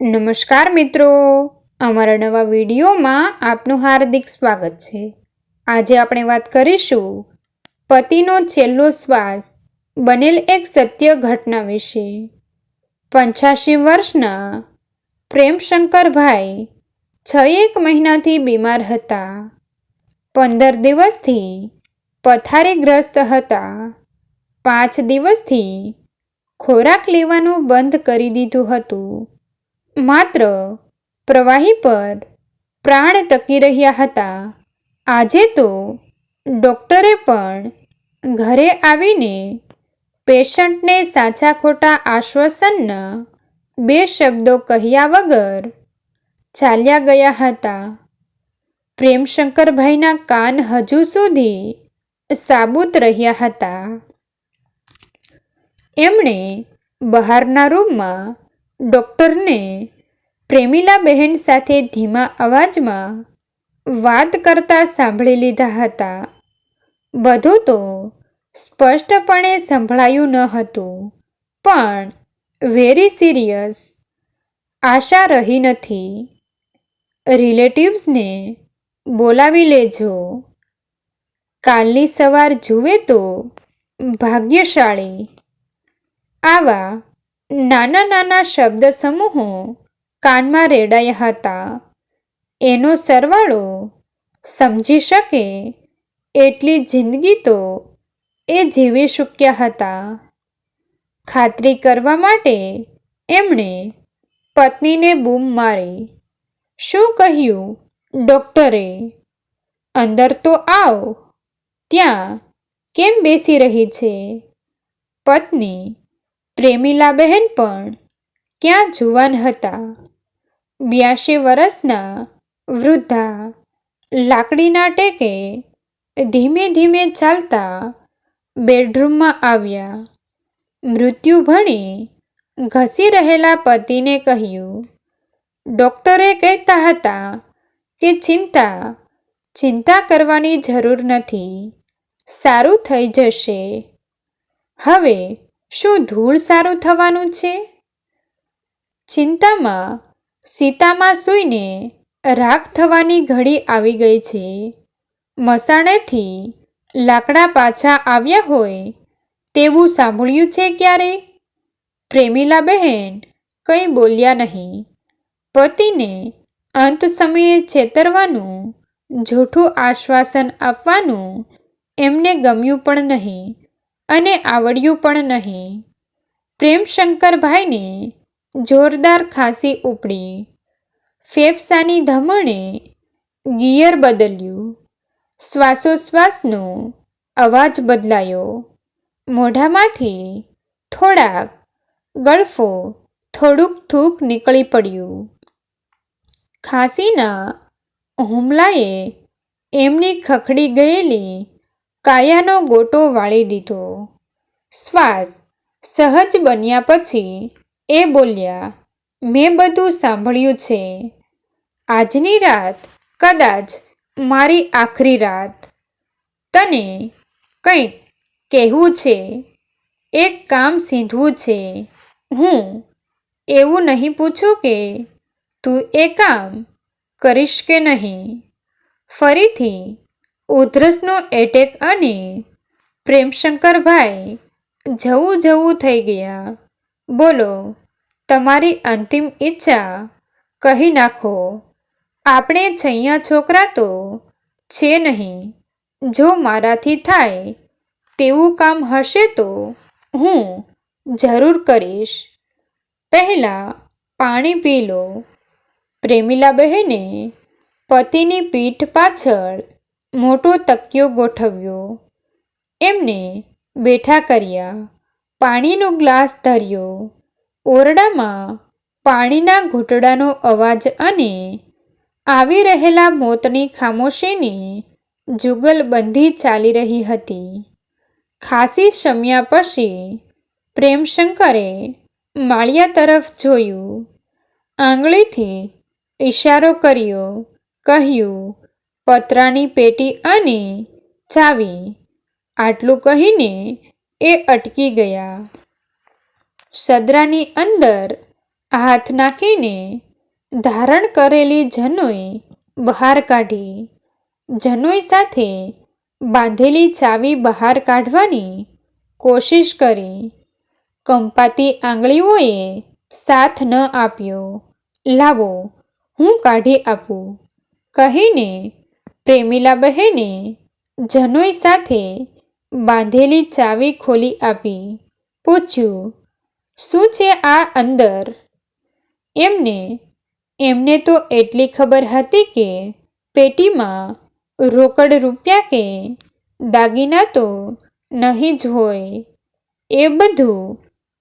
નમસ્કાર મિત્રો. અમારા નવા વિડીયોમાં આપનું હાર્દિક સ્વાગત છે. આજે આપણે વાત કરીશું પતિનો છેલ્લો શ્વાસ બનેલ એક સત્ય ઘટના વિશે. પંચ્યાસી વર્ષના પ્રેમશંકરભાઈ છ એક મહિનાથી બીમાર હતા. પંદર દિવસથી પથારીગ્રસ્ત હતા. પાંચ દિવસથી ખોરાક લેવાનું બંધ કરી દીધું હતું. માત્ર પ્રવાહી પર પ્રાણ ટકી રહ્યા હતા. આજે તો ડૉક્ટરે પણ ઘરે આવીને પેશન્ટને સાચા ખોટા આશ્વાસનના બે શબ્દો કહ્યા વગર ચાલ્યા ગયા હતા. પ્રેમશંકરભાઈના કાન હજુ સુધી સાબુત રહ્યા હતા. એમણે બહારના રૂમમાં ડૉક્ટરને પ્રેમિલા બહેન સાથે ધીમા અવાજમાં વાત કરતા સાંભળી લીધા હતા. બધું તો સ્પષ્ટપણે સંભળાયું ન હતું, પણ વેરી સિરિયસ આશા રહી નથી. રિલેટિવ્સને બોલાવી લેજો. કાલની સવાર જુએ તો ભાગ્યશાળી. આવા નાના નાના શબ્દ સમૂહો કાનમાં રેડાયા હતા. એનો સરવાળો સમજી શકે એટલી જિંદગી તો એ જીવી ચૂક્યા હતા. ખાતરી કરવા માટે એમણે પત્નીને બૂમ મારી. શું કહ્યું, ડૉક્ટરે? અંદર તો આવ. ત્યાં કેમ બેસી રહી છે? પત્ની પ્રેમિલા બહેન પણ ક્યાં જુવાન હતા? બ્યાસી વર્ષના વૃદ્ધા લાકડીના ટેકે ધીમે ધીમે ચાલતા બેડરૂમમાં આવ્યા. મૃત્યુ ભણી ઘસી રહેલા પતિને કહ્યું, ડૉક્ટરે કહેતા હતા કે ચિંતા ચિંતા કરવાની જરૂર નથી. સારું થઈ જશે. હવે શું ધૂળ સારું થવાનું છે? ચિંતામાં સીતામાં સૂઈને રાખ થવાની ઘડી આવી ગઈ છે. મસાણેથી લાકડા પાછા આવ્યા હોય તેવું સાંભળ્યું છે ક્યારે? પ્રેમીલા બહેન કંઈ બોલ્યા નહીં. પતિને અંત સમયે છેતરવાનું, જૂઠું આશ્વાસન આપવાનું એમને ગમ્યું પણ નહીં. અને આવડ્યું પણ નહીં. પ્રેમશંકરભાઈને જોરદાર ખાંસી ઉપડી. ફેફસાની ધમણે ગિયર બદલ્યું. શ્વાસોશ્વાસનો અવાજ બદલાયો. મોઢામાંથી થોડાક ગળફો થોડુંક થૂક નીકળી પડ્યું. ખાંસીના હુમલાએ એમની ખખડી ગયેલી કાયાનો ગોટો વાળી દીધો. શ્વાસ સહજ બન્યા પછી એ બોલ્યા, મેં બધું સાંભળ્યું છે. આજની રાત કદાચ મારી આખરી રાત. તને કંઈક કહેવું છે? એક કામ સીધવું છે. હું એવું નહીં પૂછું કે તું એ કામ કરીશ કે નહીં. ફરીથી ઉધરસનો એટેક અને પ્રેમશંકરભાઈ જવું જવું થઈ ગયા. બોલો, તમારી અંતિમ ઈચ્છા કહી નાખો. આપણે છૈયા છોકરા તો છે નહીં. જો મારાથી થાય તેવું કામ હશે તો હું જરૂર કરીશ. પહેલાં પાણી પી લો. પ્રેમિલા બહેને પતિની પીઠ પાછળ મોટો તકિયો ગોઠવ્યો. એમને બેઠા કર્યા, પાણીનો ગ્લાસ ધર્યો. ઓરડામાં પાણીના ઘૂંટડાનો અવાજ અને આવી રહેલા મોતની ખામોશીની જુગલબંધી ચાલી રહી હતી. ખાસી શમ્યા પછી પ્રેમશંકરે માળિયા તરફ જોયું. આંગળીથી ઈશારો કર્યો, કહ્યું પતરાની પેટી અને ચાવી. આટલું કહીને એ અટકી ગયા. સદરાની અંદર હાથ નાખીને ધારણ કરેલી જનોઈ બહાર કાઢી. જનોઈ સાથે બાંધેલી ચાવી બહાર કાઢવાની કોશિશ કરી. કંપાતી આંગળીઓએ સાથ ન આપ્યો. લાવો, હું કાઢી આપું. કહીને પ્રેમીલા બહેને જનોઈ સાથે બાંધેલી ચાવી ખોલી આપી. પૂછ્યું, શું છે આ અંદર? એમને એમને તો એટલી ખબર હતી કે પેટીમાં રોકડ રૂપિયા કે દાગીના તો નહીં જ હોય. એ બધું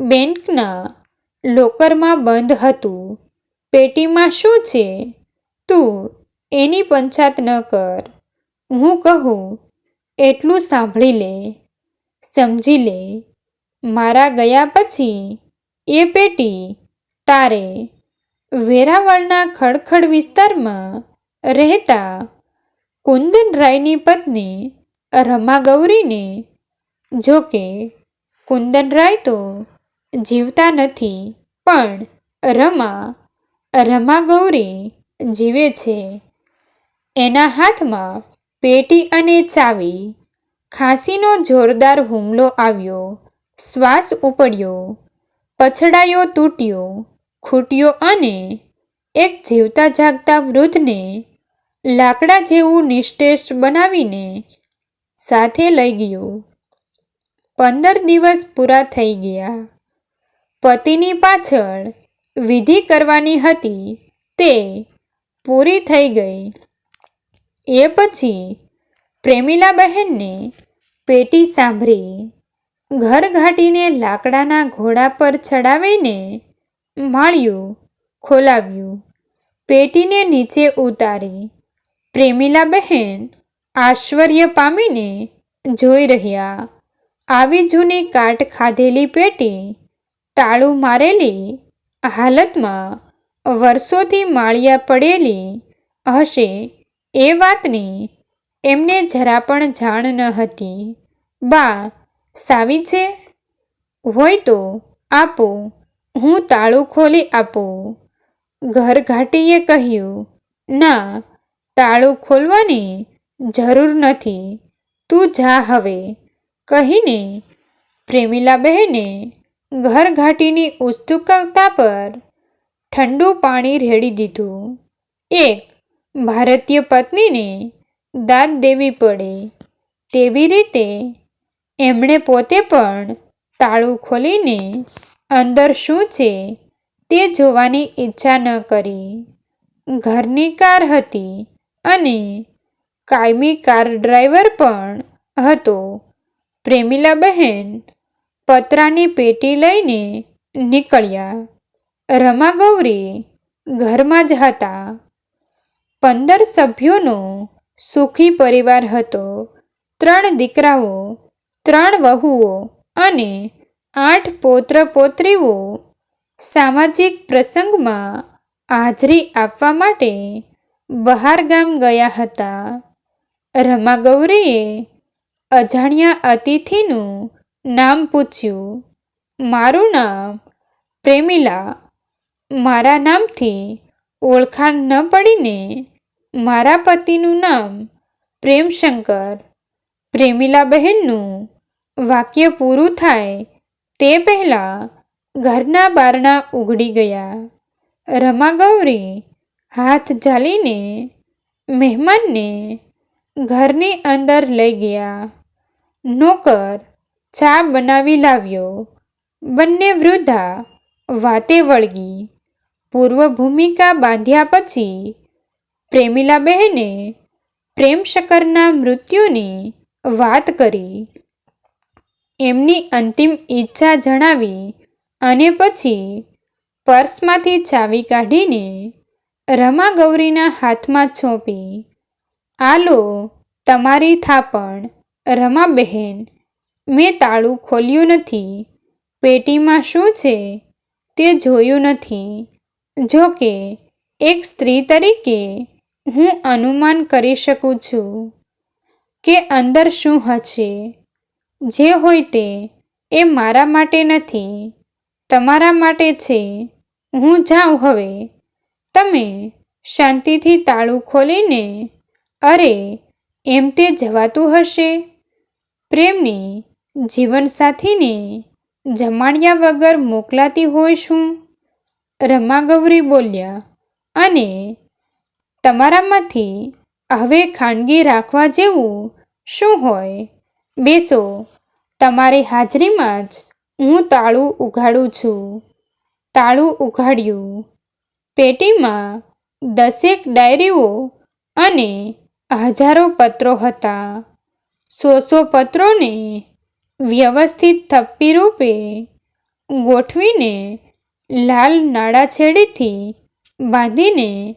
બેંકના લોકરમાં બંધ હતું. પેટીમાં શું છે? તું એની પંચાત ન કર. હું કહું, એટલું સાંભળી લે, સમજી લે. મારા ગયા પછી, એ પેટી તારે વેરાવળના ખડખડ વિસ્તારમાં રહેતા કુંદનરાયની પત્ની રમા ગૌરીને જોકે કુંદનરાય તો જીવતા નથી, પણ રમા રમા ગૌરી જીવે છે. એના હાથમાં પેટી અને ચાવી. ખાંસીનો જોરદાર હુમલો આવ્યો. શ્વાસ ઉપડ્યો. પછડાયો તૂટ્યો. ખૂટ્યો અને એક જીવતા જાગતા વૃદ્ધને લાકડા જેવું નિશ્ચેષ બનાવીને સાથે લઈ ગયો. પંદર દિવસ પૂરા થઈ ગયા. પતિની પાછળ વિધિ કરવાની હતી. તે પૂરી થઈ ગઈ. એ પછી પ્રેમીલા બહેનને પેટી સાંભળી ઘર ઘાટીને લાકડાના ઘોડા પર ચડાવીને માળિયું ખોલાવ્યું. પેટીને નીચે ઉતારી પ્રેમીલા બહેન આશ્ચર્ય પામીને જોઈ રહ્યા. આવી જૂની કાટ ખાધેલી પેટી તાળું મારેલી હાલતમાં વર્ષોથી માળિયા પડેલી હશે. એ વાતની એમને જરા પણ જાણ ન હતી. બા, સાવી છે? હોય તો આપો, હું તાળું ખોલી આપું. ઘરઘાટીએ કહ્યું, ના, તાળું ખોલવાની જરૂર નથી. તું જા હવે. કહીને પ્રેમીલા બહેને ઘરઘાટીની ઉત્સુકતા પર ઠંડુ પાણી રેડી દીધું. એક ભારતીય પત્નીને દાદ દેવી પડે. તેવી રીતે એમણે પોતે પણ તાળું ખોલીને અંદર શું છે તે જોવાની ઈચ્છા ન કરી. ઘરની કાર હતી અને કાયમી કાર ડ્રાઈવર પણ હતો. પ્રેમીલા બહેન પતરાની પેટી લઈને નીકળ્યા. રમાગૌરી ઘરમાં જ હતા. પંદર સભ્યોનો સુખી પરિવાર હતો. ત્રણ દીકરાઓ, ત્રણ વહુઓ અને આઠ પૌત્ર પૌત્રીઓ સામાજિક પ્રસંગમાં હાજરી આપવા માટે બહાર ગામ ગયા હતા. રમાગૌરીએ અજાણ્યા અતિથિનું નામ પૂછ્યું. મારું નામ પ્રેમીલા. મારા નામથી ઓળખાણ ન પડીને મારા પતિનું નામ પ્રેમશંકર, પ્રેમીલા બહેનનું વાક્ય પૂરું થાય તે પહેલાં ઘરના બારણા ઉઘડી ગયા. રમા ગૌરી હાથ ઝાલીને મહેમાનને ઘરની અંદર લઈ ગયા. નોકર ચા બનાવી લાવ્યો. બંને વૃદ્ધા વાતે વળગી. પૂર્વ ભૂમિકા બાંધ્યા પછી પ્રેમીલા બહેને પ્રેમશકરના મૃત્યુની વાત કરી. એમની અંતિમ ઈચ્છા જણાવી અને પછી પર્સમાંથી ચાવી કાઢીને રમા ગૌરીના હાથમાં છોંપી. આલો, તમારી થાપણ, રમા બહેન, મેં તાળું ખોલ્યું નથી. પેટીમાં શું છે તે જોયું નથી. જો કે, એક સ્ત્રી તરીકે હું અનુમાન કરી શકું છું કે અંદર શું હશે. જે હોય તે એ મારા માટે નથી, તમારા માટે છે. હું જાઉં હવે. તમે શાંતિથી તાળું ખોલીને, અરે, એમ તે જવાતું હશે? પ્રેમની જીવનસાથીને જમાડ્યા વગર મોકલાતી હોય શું? રમાગૌરી બોલ્યા, અને તમારામાંથી હવે ખાનગી રાખવા જેવું શું હોય? બેસો, તમારી હાજરીમાં જ હું તાળું ઉઘાડું છું. તાળું ઉઘાડ્યું. પેટીમાં દસેક ડાયરીઓ અને હજારો પત્રો હતા. સો સો પત્રોને વ્યવસ્થિત થપ્પી રૂપે ગોઠવીને લાલ નાડા છેડીથી બાંધીને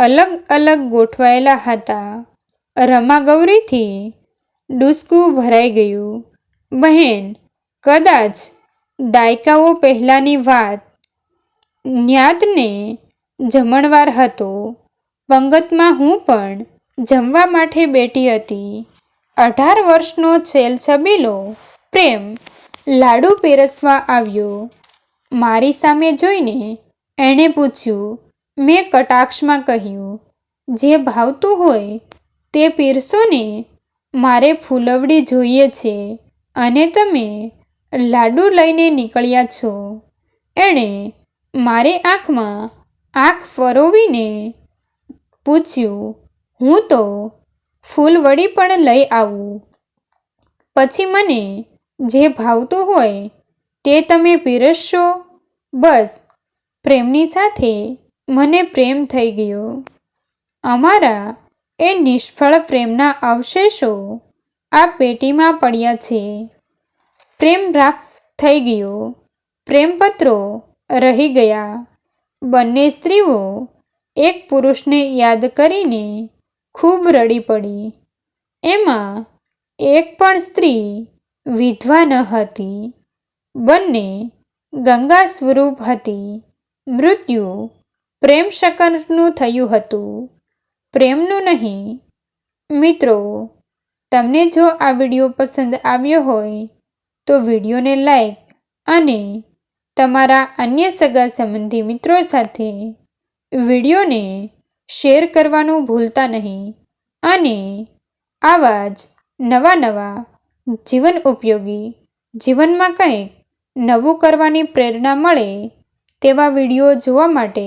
અલગ અલગ ગોઠવાયેલા હતા. રમાગૌરીથી ડૂસકું ભરાઈ ગયું. બહેન, કદાચ દાયકાઓ પહેલાંની વાત ન્યાતને જમણવાર હતો. પંગતમાં હું પણ જમવા માટે બેઠી હતી. અઢાર વર્ષનો છેલ છબીલો પ્રેમ લાડુ પીરસવા આવ્યો. મારી સામે જોઈને એણે પૂછ્યું મેં કટાક્ષમાં કહ્યું, જે ભાવતું હોય તે પીરસો ને. મારે ફૂલવડી જોઈએ છે અને તમે લાડુ લઈને નીકળ્યા છો. એણે મારી આંખમાં આંખ ફરોવીને પૂછ્યું, હું તો ફૂલવડી પણ લઈ આવું. પછી મને જે ભાવતું હોય તે તમે પીરસશો? બસ પ્રેમની સાથે મને પ્રેમ થઈ ગયો. અમારા એ નિષ્ફળ પ્રેમના અવશેષો આ પેટીમાં પડ્યા છે. પ્રેમ રાખ થઈ ગયો. પ્રેમપત્રો રહી ગયા. બંને સ્ત્રીઓ એક પુરુષને યાદ કરીને ખૂબ રડી પડી. એમાં એક પણ સ્ત્રી વિધવા ન હતી. બંને ગંગા સ્વરૂપ હતી. મૃત્યુ પ્રેમ શકરનું થયું હતું. પ્રેમનું નહીં. મિત્રો, તમને જો આ વીડિયો પસંદ આવ્યો હોય, તો વિડીયોને લાઈક અને તમારા અન્ય સગા સંબંધી મિત્રો સાથે વિડીયોને શેર કરવાનું ભૂલતા નહીં અને આવા જ નવા નવા જીવન ઉપયોગી જીવનમાં કંઈક નવું કરવાની પ્રેરણા મળે તેવા વીડિયો જોવા માટે